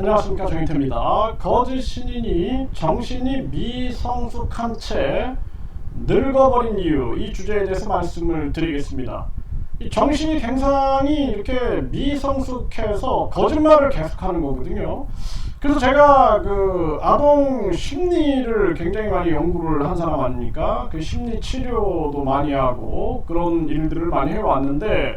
안녕하십니까 정인태입니다. 거짓 신인이 정신이 미성숙한 채 늙어버린 이유 이 주제에 대해서 말씀을 드리겠습니다. 이 정신이 굉장히 이렇게 미성숙해서 거짓말을 계속하는 거거든요. 그래서 제가 그 아동 심리를 굉장히 많이 연구를 한 사람 아닙니까? 그 심리 치료도 많이 하고 그런 일들을 많이 해왔는데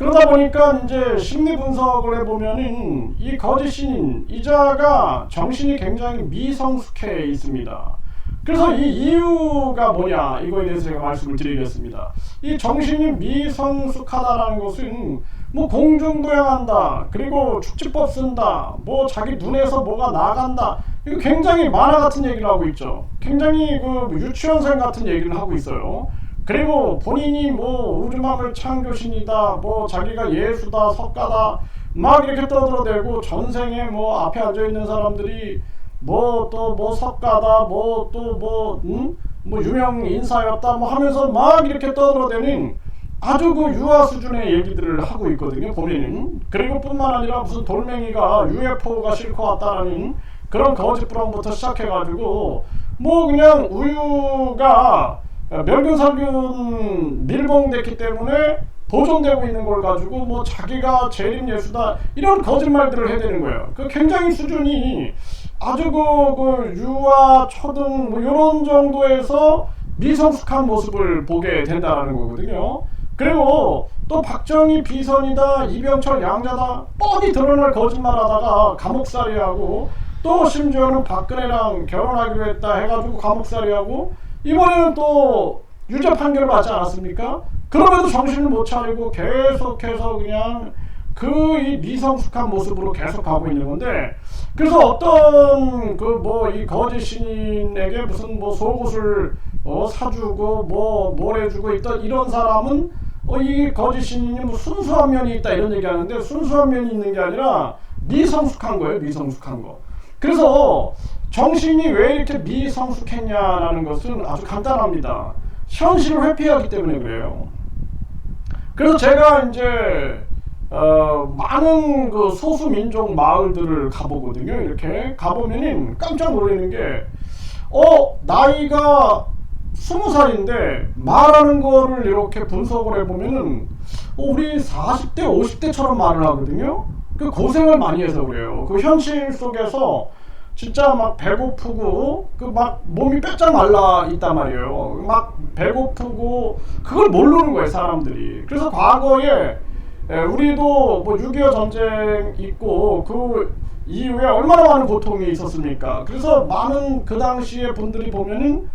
그러다 보니까 이제 심리 분석을 해보면은 이 거짓 신인 이자가 정신이 굉장히 미성숙해 있습니다. 그래서 이 이유가 뭐냐 이거에 대해서 제가 말씀을 드리겠습니다. 이 정신이 미성숙하다라는 것은 뭐 공중부양한다 그리고 축지법 쓴다 뭐 자기 눈에서 뭐가 나간다 이거 굉장히 만화 같은 얘기를 하고 있죠. 굉장히 그 유치원생 같은 얘기를 하고 있어요. 그리고 본인이 뭐 우주막을 창조신이다, 뭐 자기가 예수다, 석가다, 막 이렇게 떠들어대고 전생에 뭐 앞에 앉아 있는 사람들이 뭐또뭐 석가다, 뭐 또뭐 음? 뭐 유명 인사였다, 뭐 하면서 막 이렇게 떠들어대는 아주 그 유아 수준의 얘기들을 하고 있거든요, 보면은. 그리고 뿐만 아니라 무슨 돌멩이가 UFO가 싣고 왔다라는 그런 거짓 부렁부터 시작해가지고 뭐 그냥 우유가 멸균살균 밀봉됐기 때문에 보존되고 있는 걸 가지고 뭐 자기가 재림 예수다 이런 거짓말들을 해야 되는 거예요. 그 굉장히 수준이 아주 그, 그 유아 초등 뭐 이런 정도에서 미성숙한 모습을 보게 된다는 거거든요. 그리고 또 박정희 비선이다 이병철 양자다 뻔히 드러날 거짓말하다가 감옥살이하고 또 심지어는 박근혜랑 결혼하기로 했다 해가지고 감옥살이하고 이번에는 또 유죄 판결을 받지 않았습니까? 그럼에도 정신을 못 차리고 계속해서 그냥 그 이 미성숙한 모습으로 계속 가고 있는 건데 그래서 어떤 그 뭐 이 거짓 신인에게 무슨 뭐 속옷을 어 사주고 뭐 뭘 해주고 있던 이런 사람은 어 이 거짓 신인이 뭐 순수한 면이 있다 이런 얘기하는데 순수한 면이 있는 게 아니라 미성숙한 거예요 미성숙한 거 그래서 정신이 왜 이렇게 미성숙했냐라는 것은 아주 간단합니다. 현실을 회피하기 때문에 그래요. 그래서 제가 이제 어, 많은 그 소수 민족 마을들을 가보거든요. 이렇게 가보면은 깜짝 놀라는 게, 어, 나이가 스무 살인데 말하는 거를 이렇게 분석을 해보면은, 어, 우리 40대, 50대처럼 말을 하거든요. 그 고생을 많이 해서 그래요. 그 현실 속에서 진짜 막 배고프고 그 막 몸이 빼짝 말라 있단 말이에요. 막 배고프고 그걸 모르는 거예요 사람들이. 그래서 과거에 우리도 뭐 6.25 전쟁 있고 그 이후에 얼마나 많은 고통이 있었습니까? 그래서 많은 그 당시에 분들이 보면은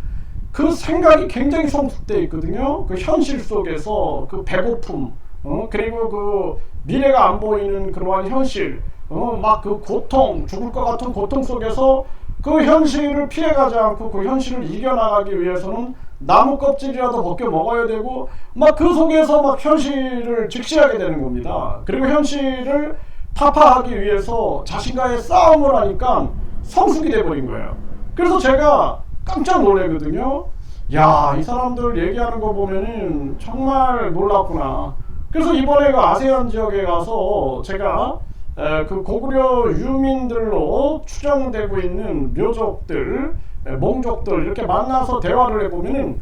그 생각이 굉장히 성숙돼 있거든요. 그 현실 속에서 그 배고픔, 어? 그리고 그 미래가 안 보이는 그러한 현실, 어, 막 그 고통, 죽을 것 같은 고통 속에서 그 현실을 피해가지 않고 그 현실을 이겨나가기 위해서는 나무 껍질이라도 벗겨 먹어야 되고 막 그 속에서 막 현실을 직시하게 되는 겁니다. 그리고 현실을 타파하기 위해서 자신과의 싸움을 하니까 성숙이 돼버린 거예요. 그래서 제가 깜짝 놀래거든요. 야, 이 사람들 얘기하는 거 보면은 정말 놀랍구나. 그래서 이번에 그 아세안 지역에 가서 제가 그 고구려 유민들로 추정되고 있는 묘족들, 몽족들 이렇게 만나서 대화를 해보면은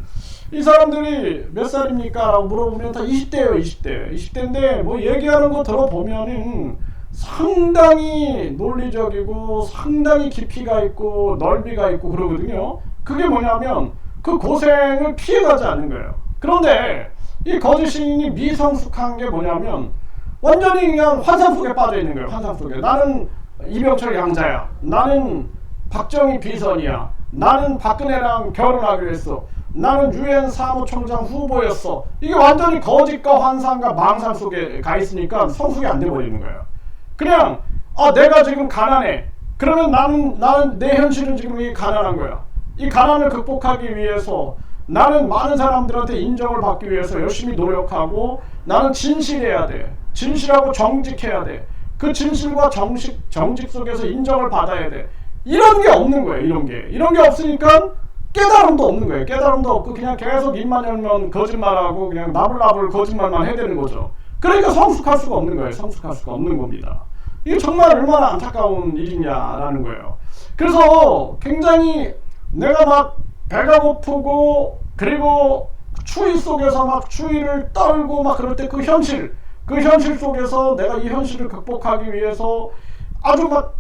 이 사람들이 몇 살입니까? 라고 물어보면 다 20대예요, 20대. 20대인데 뭐 얘기하는 거 들어보면은 상당히 논리적이고 상당히 깊이가 있고 넓이가 있고 그러거든요. 그게 뭐냐면 그 고생을 피해가지 않는 거예요. 그런데 이 거짓신이 미성숙한 게 뭐냐면 완전히 그냥 환상 속에 빠져 있는 거예요. 환상 속에. 나는 이병철 양자야. 나는 박정희 비선이야. 나는 박근혜랑 결혼하기로 했어. 나는 유엔 사무총장 후보였어. 이게 완전히 거짓과 환상과 망상 속에 가 있으니까 성숙이 안 돼 버리는 거예요. 그냥 아 내가 지금 가난해. 그러면 나는 나는 내 현실은 지금 이 가난한 거야. 이 가난을 극복하기 위해서 나는 많은 사람들한테 인정을 받기 위해서 열심히 노력하고 나는 진실해야 돼. 진실하고 정직해야 돼. 그 진실과 정식, 정직 속에서 인정을 받아야 돼. 이런 게 없는 거예요, 이런 게. 이런 게 없으니까 깨달음도 없는 거예요. 깨달음도 없고 그냥 계속 입만 열면 거짓말하고 그냥 나불나불 거짓말만 해야 되는 거죠. 그러니까 성숙할 수가 없는 거예요. 성숙할 수가 없는 겁니다. 이게 정말 얼마나 안타까운 일이냐라는 거예요. 그래서 굉장히 내가 막 배가 고프고 그리고 추위 속에서 막 추위를 떨고 막 그럴 때 그 현실 그 현실 속에서 내가 이 현실을 극복하기 위해서 아주 막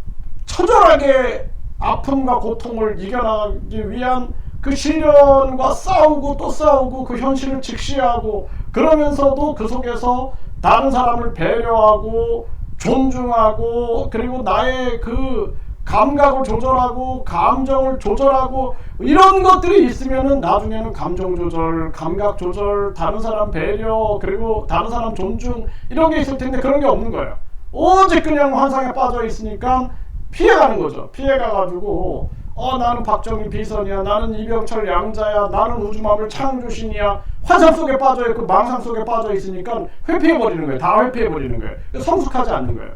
처절하게 아픔과 고통을 이겨나가기 위한 그 시련과 싸우고 또 싸우고 그 현실을 직시하고 그러면서도 그 속에서 다른 사람을 배려하고 존중하고 그리고 나의 그 감각을 조절하고 감정을 조절하고 이런 것들이 있으면은 나중에는 감정 조절, 감각 조절, 다른 사람 배려 그리고 다른 사람 존중 이런 게 있을 텐데 그런 게 없는 거예요. 오직 그냥 환상에 빠져 있으니까 피해가는 거죠. 피해가가지고 어 나는 박정희 비선이야, 나는 이병철 양자야, 나는 우주마블 창조신이야. 환상 속에 빠져 있고 망상 속에 빠져 있으니까 회피해 버리는 거예요. 다 회피해 버리는 거예요. 성숙하지 않는 거예요.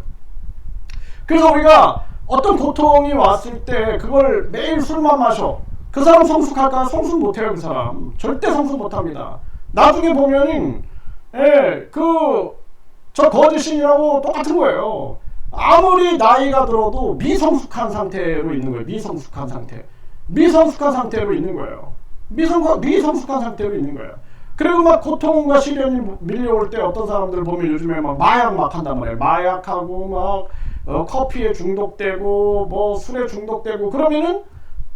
그래서 우리가 어떤 고통이 왔을 때 그걸 매일 술만 마셔. 그 사람 성숙할까? 성숙 못해요, 그 사람. 절대 성숙 못합니다. 나중에 보면은, 예, 그, 저 거짓 신이라고 똑같은 거예요. 아무리 나이가 들어도 미성숙한 상태로 있는 거예요. 미성숙한 상태. 미성숙한 상태로 있는 거예요. 미성, 미성숙한 상태로 있는 거예요. 그리고 막 고통과 시련이 밀려올 때 어떤 사람들 보면 요즘에 막 마약 막 한단 말이에요. 마약하고 막 어, 커피에 중독되고 뭐 술에 중독되고 그러면은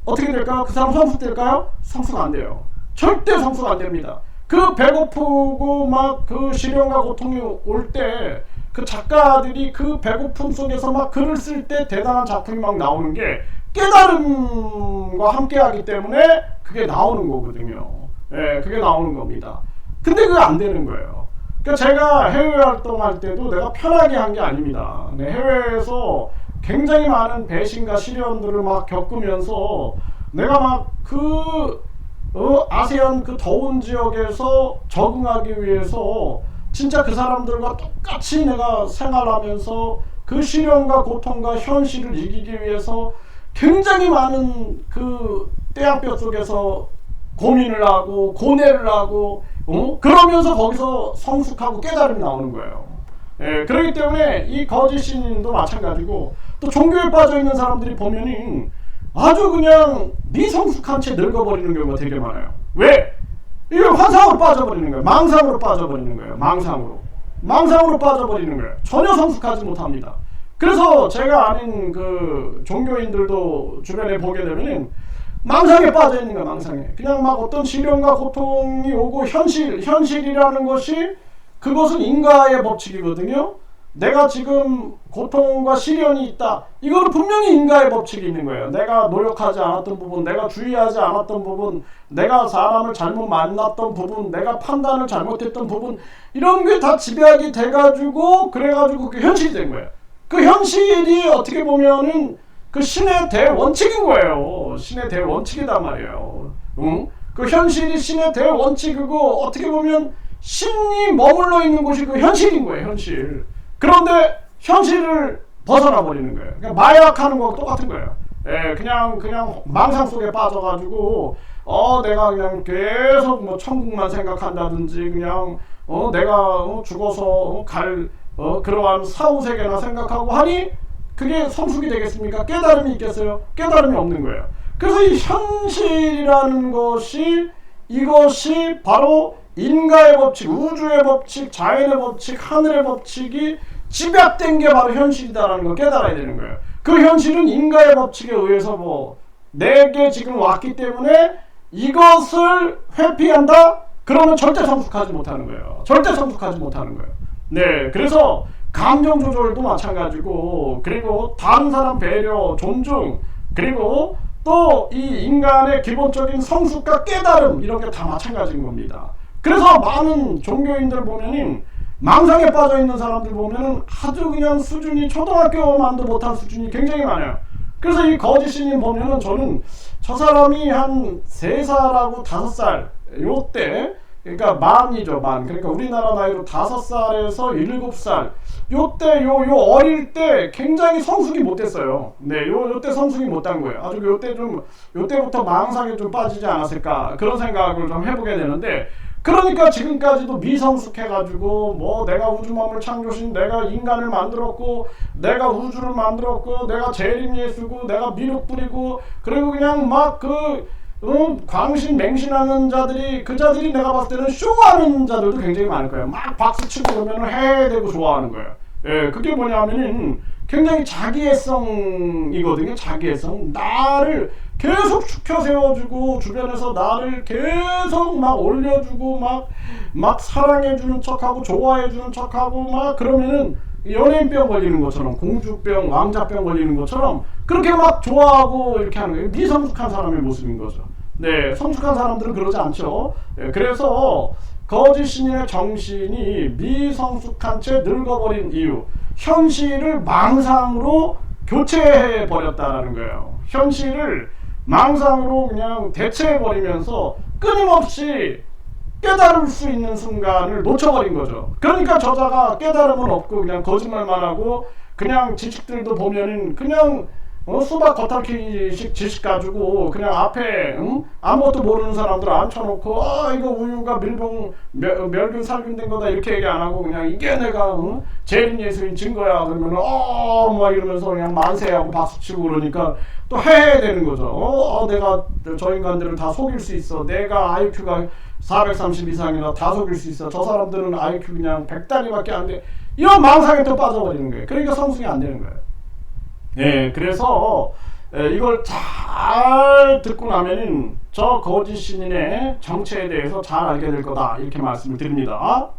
어떻게 될까요? 그 사람 성숙될까요? 성숙 안 돼요. 절대 성숙 안 됩니다. 그 배고프고 막 그 시련과 고통이 올 때 그 작가들이 그 배고픔 속에서 막 글을 쓸 때 대단한 작품이 막 나오는 게 깨달음과 함께 하기 때문에 그게 나오는 거거든요. 예, 그게 나오는 겁니다. 근데 그게 안 되는 거예요. 그러니까 제가 해외 활동할 때도 내가 편하게 한 게 아닙니다. 네, 해외에서 굉장히 많은 배신과 시련들을 막 겪으면서 내가 막그 어, 아세안 그 더운 지역에서 적응하기 위해서 진짜 그 사람들과 똑같이 내가 생활하면서 그 시련과 고통과 현실을 이기기 위해서 굉장히 많은 그 떼약볕 속에서 고민을 하고 고뇌를 하고 어? 그러면서 거기서 성숙하고 깨달음이 나오는 거예요. 예, 그렇기 때문에 이 거짓 신도 마찬가지고 또 종교에 빠져 있는 사람들이 보면은 아주 그냥 미성숙한 채 늙어버리는 경우가 되게 많아요. 왜? 이게 환상으로 빠져버리는 거예요. 망상으로 빠져버리는 거예요. 망상으로. 망상으로 빠져버리는 거예요. 전혀 성숙하지 못합니다. 그래서 제가 아는 그 종교인들도 주변에 보게 되면은 망상에 빠져 있는 거야, 망상에. 그냥 막 어떤 시련과 고통이 오고 현실, 현실이라는 것이 그것은 인과의 법칙이거든요. 내가 지금 고통과 시련이 있다. 이거는 분명히 인과의 법칙이 있는 거예요. 내가 노력하지 않았던 부분, 내가 주의하지 않았던 부분, 내가 사람을 잘못 만났던 부분, 내가 판단을 잘못했던 부분, 이런 게 다 지배하게 돼가지고, 그래가지고 그 현실이 된 거예요. 그 현실이 어떻게 보면은 그 신의 대원칙인 거예요. 신의 대원칙이단 말이에요. 응? 그 현실이 신의 대원칙이고 어떻게 보면 신이 머물러 있는 곳이 그 현실인 거예요. 현실. 그런데 현실을 벗어나 버리는 거예요. 그러니까 마약하는 거하고 똑같은 거예요. 예, 그냥 그냥 망상 속에 빠져가지고 어 내가 그냥 계속 뭐 천국만 생각한다든지 그냥 어 내가 어, 죽어서 어, 갈 어, 그러한 사후 세계나 생각하고 하니 그게 성숙이 되겠습니까? 깨달음이 있겠어요? 깨달음이 없는 거예요. 그래서 이 현실이라는 것이 이것이 바로 인가의 법칙, 우주의 법칙, 자연의 법칙, 하늘의 법칙이 집약된 게 바로 현실이다라는 걸 깨달아야 되는 거예요. 그 현실은 인가의 법칙에 의해서 뭐 내게 지금 왔기 때문에 이것을 회피한다? 그러면 절대 성숙하지 못하는 거예요. 절대 성숙하지 못하는 거예요. 네, 그래서 감정 조절도 마찬가지고 그리고 다른 사람 배려, 존중 그리고 또 이 인간의 기본적인 성숙과 깨달음 이런 게 다 마찬가지인 겁니다. 그래서 많은 종교인들 보면은 망상에 빠져 있는 사람들 보면은 아주 그냥 수준이 초등학교만도 못한 수준이 굉장히 많아요. 그래서 이 거짓신님 보면은 저는 저 사람이 한 3살하고 5살 요때 그러니까 만이죠 만 그러니까 우리나라 나이로 5살에서 7살 요때 요 요 어릴 때 굉장히 성숙이 못됐어요. 네, 요 요때 성숙이 못한 거예요. 아주 요때 좀 요때부터 망상에 좀 빠지지 않았을까 그런 생각을 좀 해보게 되는데 그러니까 지금까지도 미성숙해가지고 뭐 내가 우주만물 창조신 내가 인간을 만들었고 내가 우주를 만들었고 내가 재림예수고 내가 미륵 뿌리고 그리고 그냥 막그 음, 광신 맹신하는 자들이 그 자들이 내가 봤을 때는 쇼하는 자들도 굉장히 많을 거예요. 막 박수 치고 그러면 해대고 좋아하는 거예요. 예, 그게 뭐냐면은 굉장히 자기애성이거든요. 자기애성. 나를 계속 축혀 세워주고 주변에서 나를 계속 막 올려주고 막 막 사랑해주는 척하고 좋아해주는 척하고 막 그러면은 연예인병 걸리는 것처럼 공주병 왕자병 걸리는 것처럼 그렇게 막 좋아하고 이렇게 하는 거예요. 미성숙한 사람의 모습인 거죠. 네, 성숙한 사람들은 그러지 않죠. 예, 그래서 거짓 신인의 정신이 미성숙한 채 늙어버린 이유, 현실을 망상으로 교체해 버렸다는 거예요. 현실을 망상으로 그냥 대체해 버리면서 끊임없이 깨달을 수 있는 순간을 놓쳐버린 거죠. 그러니까 저자가 깨달음은 없고 그냥 거짓말만 하고 그냥 지식들도 보면은 그냥 어, 수박 겉핥기식 지식 가지고 그냥 앞에 응? 아무것도 모르는 사람들 앉혀놓고 아 이거 우유가 밀봉 멸, 멸균 살균된 거다 이렇게 얘기 안 하고 그냥 이게 내가 응? 재림 예수인 증거야 그러면 어막 이러면서 그냥 만세하고 박수치고 그러니까 또 해야 되는 거죠. 어, 어, 내가 저 인간들을 다 속일 수 있어. 내가 IQ가 430 이상이나 다 속일 수 있어. 저 사람들은 IQ 그냥 100단위밖에 안 돼. 이런 망상에 또 빠져버리는 거예요. 그러니까 성숙이 안 되는 거예요. 예, 그래서 에, 이걸 잘 듣고 나면은 저 거짓 신인의 정체에 대해서 잘 알게 될 거다 이렇게 말씀을 드립니다.